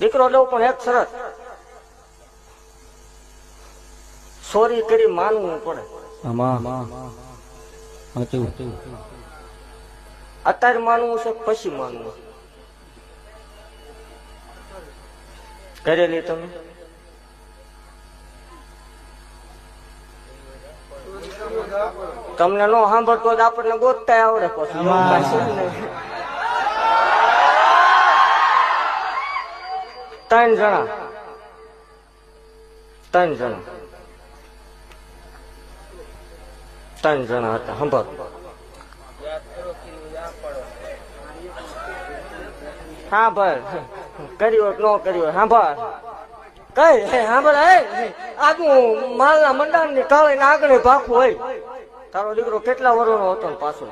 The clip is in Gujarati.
દીકરો લઉં પણ એક શરત. સોરી કરી માનવું પડે. અત્યારે માનવું છે પછી માનવું. કરેલી તમે? તમને નો સાંભળતો જ આપણને ગોતતા આવડે પછી. ત્રણ જણા. ત્રણ જણા. ત્રણ જણા હતા સંભાળ હા ભર કર્યો ન કર્યો સાંભળ કઈ? સાંભળ હે આજનું માલના મંડાણની કાળી આગળ ભાખું હોય. તારો દીકરો કેટલા વર્ષનો હતો પાછો?